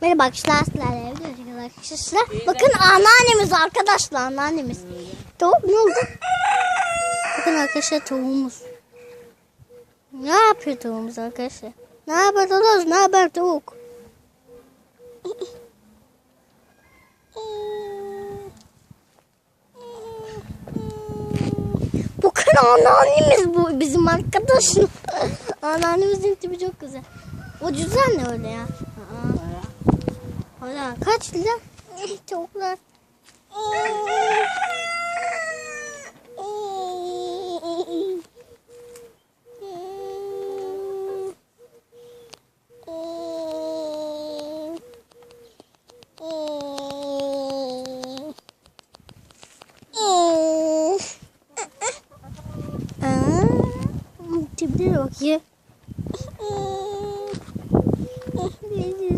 Merhaba arkadaşlar. Evde arkadaşlar. Bakın anneannemiz arkadaşlar anneannemiz. Tavuk ne oldu? Bakın arkadaşlar tavuğumuz. Ne yapıyor tavuğumuz arkadaşlar? Ne haber tavuk? Ne haber tavuk? Bakın anneannemiz bu bizim arkadaş. Anneannemizin tipi çok güzel. O cüzdan ne öyle ya? Hala kaç lira? Tavuklar. Tipine bak ya.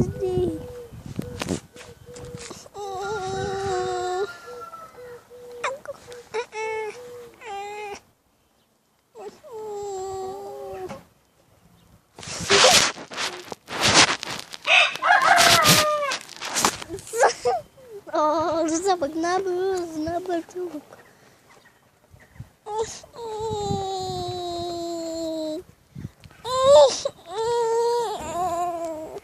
Aa, Rıza bak ne yapıyoruz? Ne yapıyor tavuk?